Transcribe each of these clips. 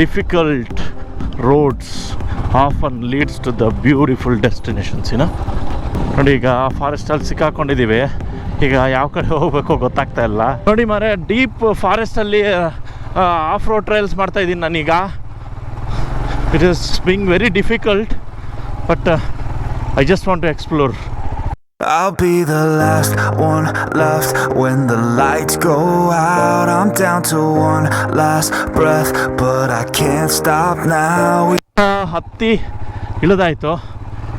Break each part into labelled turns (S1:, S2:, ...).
S1: Difficult roads often leads to the beautiful destinations ಇನ್ನ ನೋಡಿ, ಈಗ ಫಾರೆಸ್ಟಲ್ಲಿ ಸಿಕ್ಕಾಕೊಂಡಿದ್ದೀವಿ. ಈಗ ಯಾವ ಕಡೆ ಹೋಗಬೇಕು ಗೊತ್ತಾಗ್ತಾ ಇಲ್ಲ. ನೋಡಿ ಮರೆ ಡೀಪ್ ಫಾರೆಸ್ಟಲ್ಲಿ ಆಫ್ ರೋಡ್ ಟ್ರಯಲ್ಸ್ ಮಾಡ್ತಾ ಇದ್ದೀನಿ ನಾನೀಗ. It is being very difficult but I just want to explore
S2: I'll be the last one left when the lights go out. I'm down to one last breath, but I can't stop now.
S1: ಹತ್ತಿ ಇಳಿದಾಯಿತು.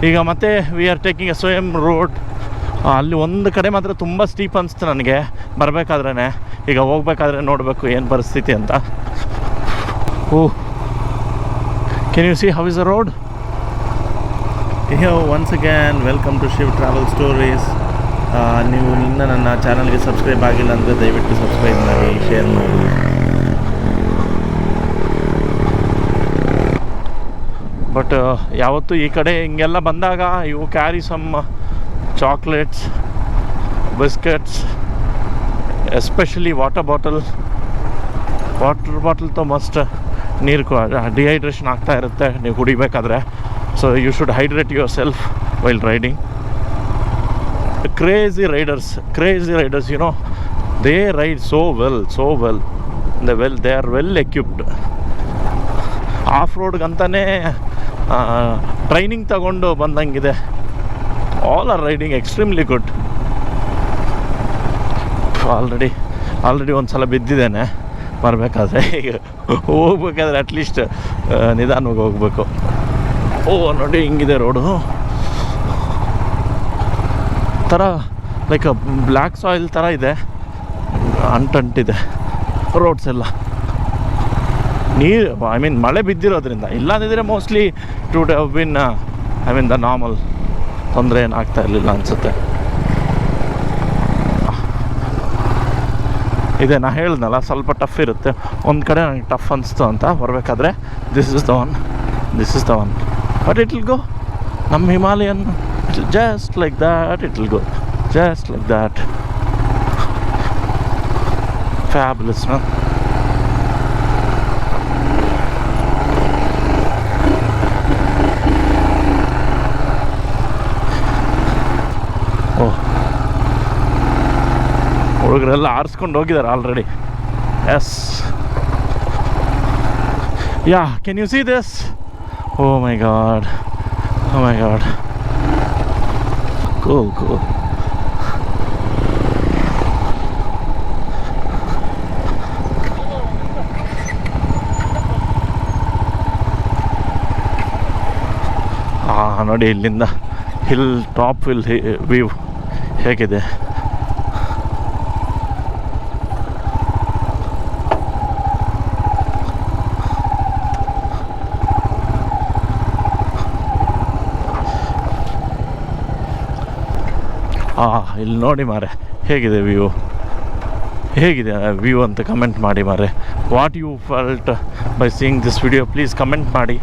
S1: ಈಗ ಮತ್ತೆ we are taking a ಸ್ವಯಂ road ಅಲ್ಲಿ ಒಂದು ಕಡೆ ಮಾತ್ರ ತುಂಬ ಸ್ಟೀಪ್ ಅನಿಸ್ತು ನನಗೆ. ಬರಬೇಕಾದ್ರೆ ಈಗ ಹೋಗ್ಬೇಕಾದ್ರೆ ನೋಡಬೇಕು ಏನು ಪರಿಸ್ಥಿತಿ ಅಂತ. ಓ can you see how is a road once again welcome to Shiv travel stories ನೀವು ಇನ್ನೂ ನನ್ನ ಚಾನಲ್ಗೆ ಸಬ್ಸ್ಕ್ರೈಬ್ ಆಗಿಲ್ಲ ಅಂದರೆ ದಯವಿಟ್ಟು ಸಬ್ಸ್ಕ್ರೈಬ್ ಮಾಡಿ ಶೇರ್ ಮಾಡಿ. ಬಟ್ ಯಾವತ್ತೂ ಈ ಕಡೆ ಹಿಂಗೆಲ್ಲ ಬಂದಾಗ ಇವು carry some chocolates biscuits especially water bottle water bottle though must ನೀರು ಡಿಹೈಡ್ರೇಷನ್ ಆಗ್ತಾ ಇರುತ್ತೆ. ನೀವು ಕುಡಿಬೇಕಾದ್ರೆ. So you should hydrate yourself while riding crazy riders crazy riders you know they ride so well so well the well they are well equipped off ರೋಡ್ಗಂತಲೇ training ತಗೊಂಡು ಬಂದಂಗಿದೆ. All are riding extremely good already already ಒಂದು ಸಲ ಬಿದ್ದಿದ್ದೇನೆ. ಬರಬೇಕಾದ್ರೆ ಈಗ ಹೋಗ್ಬೇಕಾದ್ರೆ at least ನಿಧಾನವಾಗಿ ಹೋಗ್ಬೇಕು. ಓ, ನೋಡಿ ಹಿಂಗಿದೆ ರೋಡು. ಥರ ಲೈಕ್ ಬ್ಲ್ಯಾಕ್ ಸಾಯಿಲ್ ಥರ ಇದೆ. ಅಂಟಂಟಿದೆ ರೋಡ್ಸ್ ಎಲ್ಲ. ನೀರು ಐ ಮೀನ್ ಮಳೆ ಬಿದ್ದಿರೋದ್ರಿಂದ. ಇಲ್ಲಾಂದಿದ್ರೆ mostly today been I mean the normal ತೊಂದರೆ ಏನಾಗ್ತಾ ಇರಲಿಲ್ಲ ಅನಿಸುತ್ತೆ. ಇದೆ, ನಾ ಹೇಳ್ದಲ್ಲ ಸ್ವಲ್ಪ ಟಫ್ ಇರುತ್ತೆ. ಒಂದು ಕಡೆ ನನಗೆ ಟಫ್ ಅನಿಸ್ತು ಅಂತ ಬರಬೇಕಾದ್ರೆ this is the one this is the one but it will go ನಮ್ಮ Himalayan just like that it will go just like that fabulous ma'am oh ಹುಡುಗರೆಲ್ಲ ಆರಿಸ್ಕೊಂಡು ಹೋಗಿದ್ದಾರೆ already yes ya can you see this oh my god oh my god Cool, cool. ನೋಡಿ ಇಲ್ಲಿಂದ hill top will view ಹೇಗಿದೆ. ಇಲ್ಲಿ ನೋಡಿ ಮಾರೆ, ಹೇಗಿದೆ ವ್ಯೂ ಹೇಗಿದೆ ವ್ಯೂ ಅಂತ ಕಮೆಂಟ್ ಮಾಡಿ ಮಾರೆ. What you felt by seeing this video please comment ಮಾಡಿ.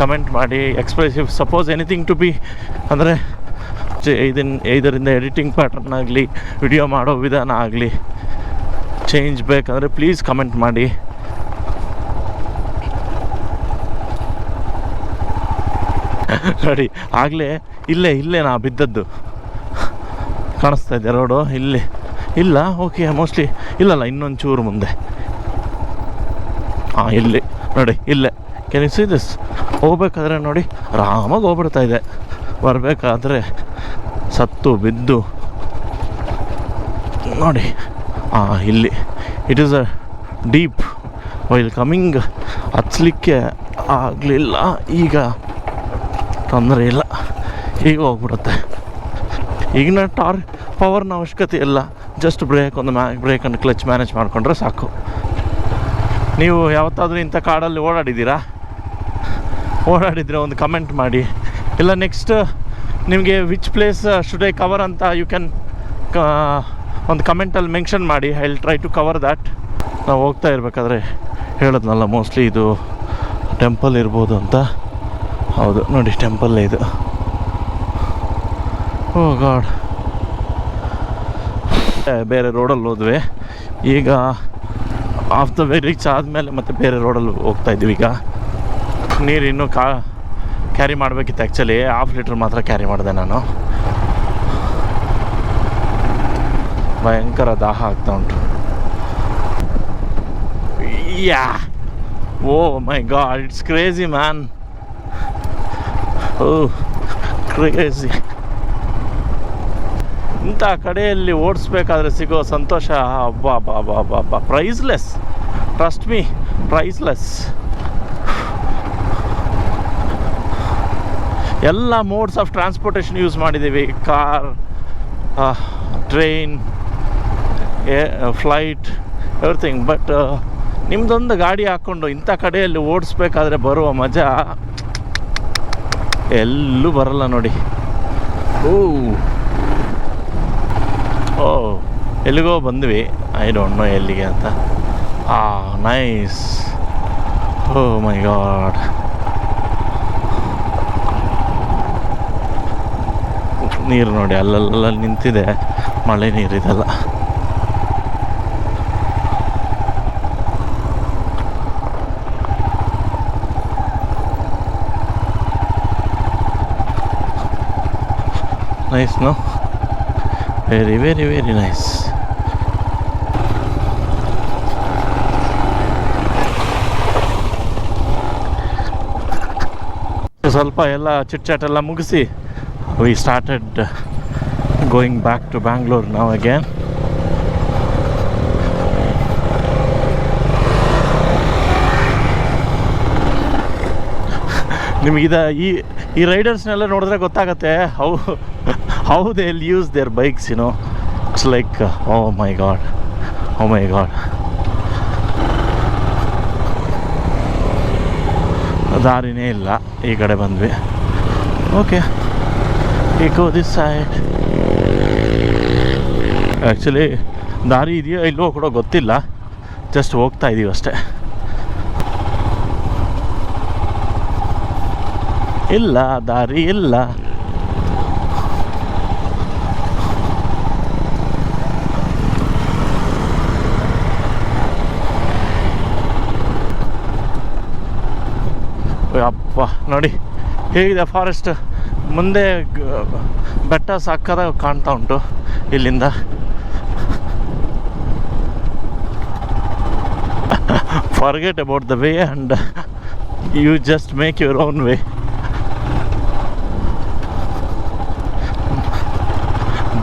S1: ಕಮೆಂಟ್ ಮಾಡಿ expressive suppose anything to be ಅಂದರೆ ಇದನ್ನ ಇದರಿಂದ ಎಡಿಟಿಂಗ್ ಪ್ಯಾಟರ್ನ್ ಆಗಲಿ ವಿಡಿಯೋ ಮಾಡೋ ವಿಧಾನ ಆಗಲಿ ಚೇಂಜ್ ಬೇಕಂದರೆ ಪ್ಲೀಸ್ ಕಮೆಂಟ್ ಮಾಡಿ. ನೋಡಿ, ಆಗಲೇ, ಇಲ್ಲೇ ಇಲ್ಲೇ ನಾ ಬಿದ್ದದ್ದು. ಕಾಣಿಸ್ತಾ ಇದೆ, ರೋಡು. ಇಲ್ಲಿ, ಇಲ್ಲ ಓಕೆ ಮೋಸ್ಟ್ಲಿ ಇಲ್ಲಲ್ಲ, ಇನ್ನೊಂದು ಚೂರು ಮುಂದೆ. ಹಾಂ ಇಲ್ಲಿ, ನೋಡಿ, ಇಲ್ಲೇ. ಕೆನಿಸಿ ದಿಸ್ ಹೋಗ್ಬೇಕಾದ್ರೆ ನೋಡಿ, ಆರಾಮಾಗಿ ಹೋಗ್ಬಿಡ್ತಾ ಇದೆ. ಬರಬೇಕಾದ್ರೆ ಸತ್ತು, ಬಿದ್ದು. ನೋಡಿ ಹಾಂ ಇಲ್ಲಿ. It is a deep while coming ಹತ್ಲಿಕ್ಕೆ ಆಗಲಿಲ್ಲ, ಈಗ ತೊಂದರೆ ಇಲ್ಲ. ಈಗ ಹೋಗ್ಬಿಡುತ್ತೆ. ಈಗಿನ ಟಾರ್ ಪವರ್ನ ಅವಶ್ಯಕತೆ ಇಲ್ಲ. ಜಸ್ಟ್ ಬ್ರೇಕ್ ಒಂದು ಮ್ಯಾ ಬ್ರೇಕನ್ನು ಕ್ಲಚ್ ಮ್ಯಾನೇಜ್ ಮಾಡಿಕೊಂಡ್ರೆ ಸಾಕು. ನೀವು ಯಾವತ್ತಾದರೂ ಇಂಥ ಕಾಡಲ್ಲಿ ಓಡಾಡಿದ್ದೀರಾ? ಓಡಾಡಿದರೆ ಒಂದು ಕಮೆಂಟ್ ಮಾಡಿ. ಇಲ್ಲ ನೆಕ್ಸ್ಟ್ ನಿಮಗೆ which place should I cover ಅಂತ ಯು ಕ್ಯಾನ್ ಒಂದು ಕಮೆಂಟಲ್ಲಿ ಮೆನ್ಷನ್ ಮಾಡಿ. I try to cover that ನಾವು ಹೋಗ್ತಾ ಇರಬೇಕಾದ್ರೆ ಹೇಳಿದ್ನಲ್ಲ ಮೋಸ್ಟ್ಲಿ ಇದು ಟೆಂಪಲ್ ಇರ್ಬೋದು ಅಂತ. ಹೌದು, ನೋಡಿ ಟೆಂಪಲ್ಲೇ ಇದು. Oh god. ಬೇರೆ ರೋಡಲ್ಲಿ ಹೋದ್ವಿ. ಈಗ ಆಫ್ ದ ವೇ ರೀಚ್ ಆದಮೇಲೆ ಮತ್ತೆ ಬೇರೆ ರೋಡಲ್ಲಿ ಹೋಗ್ತಾ ಇದ್ದೀವಿ ಈಗ. ನೀರು ಇನ್ನೂ ಕಾ ಕ್ಯಾರಿ ಮಾಡಬೇಕಿತ್ತು ಆ್ಯಕ್ಚುಲಿ ಹಾಫ್ ಲೀಟ್ರ್ ಮಾತ್ರ ಕ್ಯಾರಿ ಮಾಡಿದೆ ನಾನು. ಭಯಂಕರ ದಾಹ ಆಗ್ತಾ ಉಂಟು. Ya! Oh my god, it's crazy, man. Oh, crazy. ಇಂಥ ಕಡೆಯಲ್ಲಿ ಓಡಿಸ್ಬೇಕಾದ್ರೆ ಸಿಗೋ ಸಂತೋಷ. ಅಬ್ಬಾ ಬಾ ಬಾ ಬಾ ಬಾ ಪ್ರೈಸ್ಲೆಸ್ ಟ್ರಸ್ಟ್ ಮೀ ಪ್ರೈಸ್ಲೆಸ್ ಎಲ್ಲ ಮೋಡ್ಸ್ ಆಫ್ ಟ್ರಾನ್ಸ್ಪೋರ್ಟೇಷನ್ ಯೂಸ್ ಮಾಡಿದ್ದೀವಿ. Car train flight everything but ನಿಮ್ಮದೊಂದು ಗಾಡಿ ಹಾಕ್ಕೊಂಡು ಇಂಥ ಕಡೆಯಲ್ಲಿ ಓಡಿಸ್ಬೇಕಾದ್ರೆ ಬರುವ ಮಜಾ. ಎಲ್ಲೂ ಬರಲ್ಲ ನೋಡಿ. ಓ. ಓ, ಎಲ್ಲಿಗೋ ಬಂದ್ವಿ. ಐ ಡೋಂಟ್ ನೋ ಎಲ್ಲಿಗೆ ಅಂತ. ಆ ನೈಸ್ ಓ ಮೈ ಗಾಡ್ ನೀರು ನೋಡಿ ಅಲ್ಲಲ್ಲ ನಿಂತಿದೆ. ಮಳೆ ನೀರಿದೆಲ್ಲ nice no very very very nice ಸ್ವಲ್ಪ ಎಲ್ಲ ಚಿಟ್ಚಾಟ್ ಎಲ್ಲ ಮುಗಿಸಿ we started going back to Bangalore ನಾವು ಅಗೇನ್ ನಿಮಗಿದ ಈ ಈ ರೈಡರ್ಸ್ನೆಲ್ಲ ನೋಡಿದ್ರೆ ಗೊತ್ತಾಗತ್ತೆ they all use their bikes you know it's like oh my god oh my god ದಾರಿನೇ ಇಲ್ಲ. ಈ ಕಡೆ ಬಂದ್ವಿ. ಓಕೆ ಈ ಗೋ ದಿಸ್ ಸೈಡ್ ಆ್ಯಕ್ಚುಲಿ ದಾರಿ ಇದೆಯೋ ಇಲ್ಲೋ ಕೂಡ ಗೊತ್ತಿಲ್ಲ. ಜಸ್ಟ್ ಹೋಗ್ತಾ ಇದ್ದೀವಿ ಅಷ್ಟೇ. ಇಲ್ಲ, ದಾರಿ ಇಲ್ಲ. ವಾ, ನೋಡಿ, ಹೇಗಿದೆ ಫಾರೆಸ್ಟ್ ಮುಂದೆ ಬೆಟ್ಟ ಸಾಕಾದ ಕಾಣ್ತಾ ಉಂಟು ಇಲ್ಲಿಂದ. Forget about the way and you just make your own way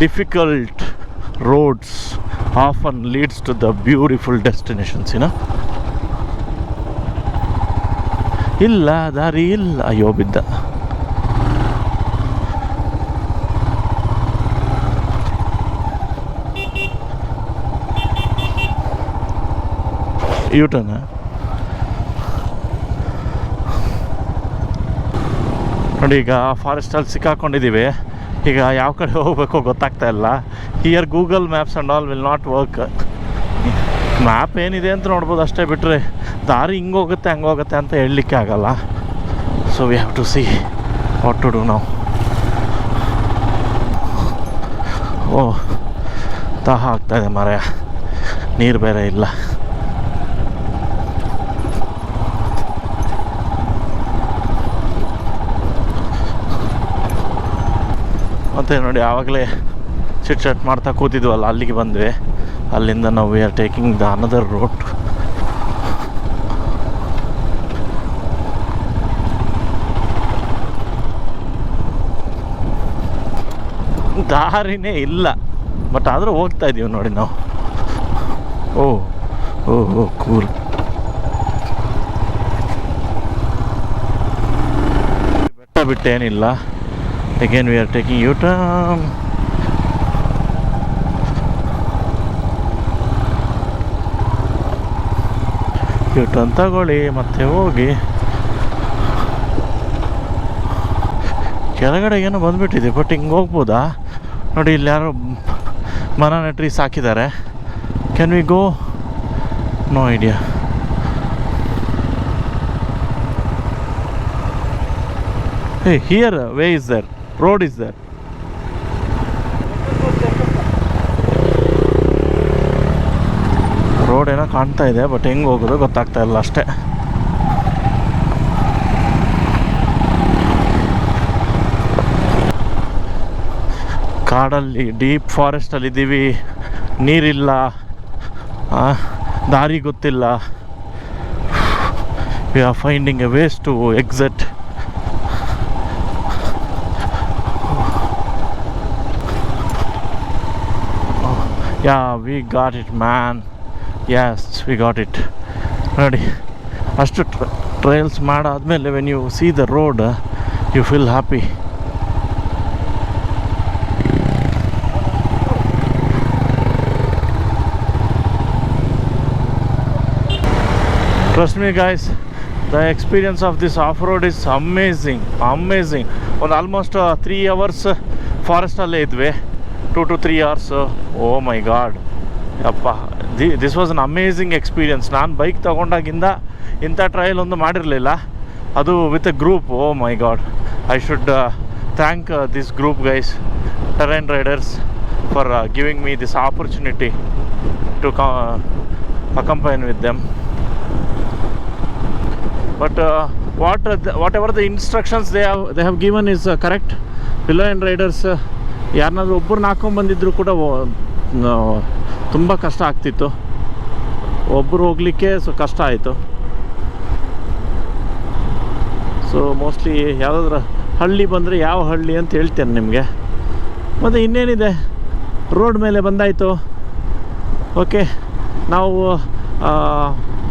S1: difficult roads often leads to the beautiful destinations ಏನೋ ಇಲ್ಲ, ದಾರಿ ಇಲ್ಲ ಅಯ್ಯೋ ಬಿದ್ದ ಯೂಟರ್ನ ನೋಡಿ, ಈಗ ಫಾರೆಸ್ಟಲ್ಲಿ ಸಿಕ್ಕಾಕೊಂಡಿದ್ದೀವಿ. ಈಗ ಯಾವ ಕಡೆ ಹೋಗಬೇಕು ಗೊತ್ತಾಗ್ತಾ ಇಲ್ಲ. Here Google maps and all will not work map ಏನಿದೆ ಅಂತ ನೋಡ್ಬೋದು ಅಷ್ಟೇ ಬಿಟ್ಟರೆ ದಾರಿ ಹಿಂಗೆ ಹೋಗುತ್ತೆ ಹಂಗೆ ಹೋಗುತ್ತೆ ಅಂತ ಹೇಳಲಿಕ್ಕೆ ಆಗಲ್ಲ. So we have to see what to do ನಾವು ಓ, ದಾಹ ಆಗ್ತಾಯಿದೆ ಮರ ನೀರು ಬೇರೆ ಇಲ್ಲ. ಮತ್ತು ನೋಡಿ, ಆವಾಗಲೇ ಚಿಟ್ ಚಟ್ ಮಾಡ್ತಾ ಕೂತಿದ್ವಲ್ಲ, ಅಲ್ಲಿಗೆ ಬಂದ್ವಿ. ಅಲ್ಲಿಂದ ನಾವು we are taking the another road ದಾರಿನೇ ಇಲ್ಲ. ಬಟ್ ಆದರೂ ಹೋಗ್ತಾ ಇದ್ದೀವಿ ನೋಡಿ ನಾವು. ಓ ಓ ಓ ಕೂಲ್ ಬೆಟ್ಟ ಬಿಟ್ಟೇನಿಲ್ಲ again we are taking U turn turn ತಗೊಳ್ಳಿ ಮತ್ತೆ ಹೋಗಿ. ಕೆಳಗಡೆ ಏನೋ ಬಂದ್ಬಿಟ್ಟಿದೆ ಬಟ್ ಹಿಂಗೆ ಹೋಗ್ಬೋದಾ? ನೋಡಿ ಇಲ್ಲಿ ಯಾರೋ ಬನಾನ ಟ್ರೀಸ್ ಹಾಕಿದ್ದಾರೆ. Can we go no idea Hey, here way is there road is there. ರೋಡ್ ಏನೋ ಕಾಣ್ತಾ ಇದೆ ಬಟ್ ಹೆಂಗೆ ಹೋಗೋದು ಗೊತ್ತಾಗ್ತಾ ಇಲ್ಲ ಅಷ್ಟೇ. ಕಾಡಲ್ಲಿ ಡೀಪ್ ಫಾರೆಸ್ಟಲ್ಲಿ ಇದ್ದೀವಿ ನೀರಿಲ್ಲ. ದಾರಿ ಗೊತ್ತಿಲ್ಲ. We are finding a ways to exit ya we got it man yes we got it ನೋಡಿ, ಅಷ್ಟು ಟ್ರಯಲ್ಸ್ ಮಾಡಾದ್ಮೇಲೆ when you see the road you feel happy trust me guys the experience of this off road is amazing amazing ಒಂದು almost three hours ಫಾರೆಸ್ಟಲ್ಲೇ ಇದ್ವಿ. Two two three hours oh my god ಅಪ್ಪ, the this was an amazing experience ನಾನು bike ತೊಗೊಂಡಾಗಿಂದ ಇಂಥ trail ಒಂದು ಮಾಡಿರಲಿಲ್ಲ. ಅದು with a group oh my god I should thank this group guys terrain riders for giving me this opportunity to ಕ accompany them. But but what whatever the instructions they they they they given is correct pillion and riders ಯಾರನ್ನಾದ್ರೂ ಒಬ್ಬರು ಹಾಕೊಂಡ್ಬಂದಿದ್ರು ಕೂಡ ತುಂಬ ಕಷ್ಟ ಆಗ್ತಿತ್ತು. ಒಬ್ಬರು ಹೋಗಲಿಕ್ಕೆ so ಕಷ್ಟ ಆಯಿತು. ಸೊ ಮೋಸ್ಟ್ಲಿ ಯಾವುದಾದ್ರೂ ಹಳ್ಳಿ ಬಂದರೆ ಯಾವ ಹಳ್ಳಿ ಅಂತ ಹೇಳ್ತೇನೆ ನಿಮಗೆ. ಮತ್ತು ಇನ್ನೇನಿದೆ? ರೋಡ್ ಮೇಲೆ ಬಂದಾಯಿತು. ಓಕೆ ನಾವು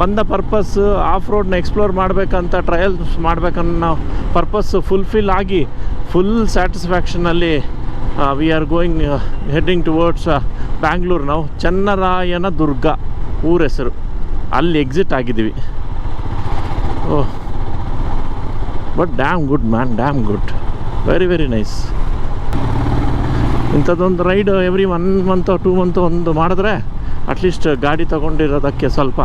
S1: ಬಂದ ಪರ್ಪಸ್ ಆಫ್ ರೋಡ್ನ ಎಕ್ಸ್ಪ್ಲೋರ್ ಮಾಡಬೇಕಂತ ಟ್ರಯಲ್ಸ್ ಮಾಡಬೇಕನ್ನೋ ಪರ್ಪಸ್ ಫುಲ್ಫಿಲ್ ಆಗಿ full ಸ್ಯಾಟಿಸ್ಫ್ಯಾಕ್ಷನಲ್ಲಿ we are going heading towards Bangalore ನಾವು ಚನ್ನರಾಯನ ದುರ್ಗ ಊರ ಹೆಸರು. ಅಲ್ಲಿ ಎಕ್ಸಿಟ್ ಆಗಿದ್ದೀವಿ. ಓಹ್ but damn good man damn good very very nice ಇಂಥದ್ದೊಂದು ride every one month two month ಒಂದು ಮಾಡಿದ್ರೆ ಅಟ್ಲೀಸ್ಟ್ ಗಾಡಿ ತಗೊಂಡಿರೋದಕ್ಕೆ ಸ್ವಲ್ಪ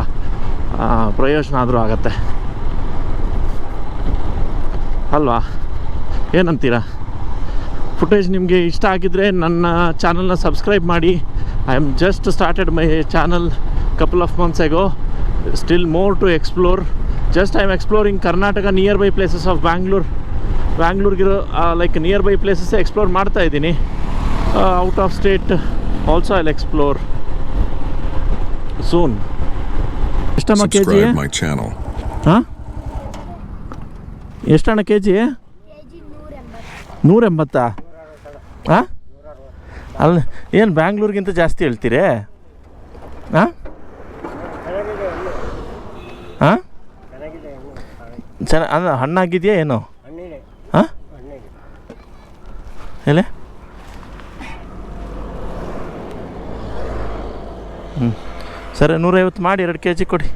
S1: ಪ್ರಯೋಜನ ಆದರೂ ಆಗತ್ತೆ. ಅಲ್ವಾ? ಏನಂತೀರಾ? ಫುಟೇಜ್ ನಿಮಗೆ ಇಷ್ಟ ಆಗಿದ್ದರೆ ನನ್ನ ಚಾನಲ್ನ ಸಬ್ಸ್ಕ್ರೈಬ್ ಮಾಡಿ. I am just started my channel couple of months ago still more to explore just I am exploring Karnataka nearby places of Bangalore ಬ್ಯಾಂಗ್ಳೂರ್ಗಿರೋ like nearby places explore ಮಾಡ್ತಾ ಇದ್ದೀನಿ. Out of state also I'll explore soon ಎಷ್ಟಮ್ಮ K G
S3: Subscribe my channel.
S1: ಹಾಂ? ಎಷ್ಟಣ್ಣ K G ನೂರ ಎಂಬತ್ತಾ ಹಾಂ? ಅಲ್ಲ, ಏನು ಬ್ಯಾಂಗ್ಳೂರಿಗಿಂತ ಜಾಸ್ತಿ ಹೇಳ್ತೀರೇ? ಹಾಂ ಹಾಂ ಚೆನ್ನ ಹಣ್ಣಾಗಿದೆಯಾ ಏನು? ಹಾಂ ಎಲೆ? ಹ್ಞೂ ಸರಿ, ನೂರೈವತ್ತು ಮಾಡಿ, ಎರಡು ಕೆ ಜಿ ಕೊಡಿ.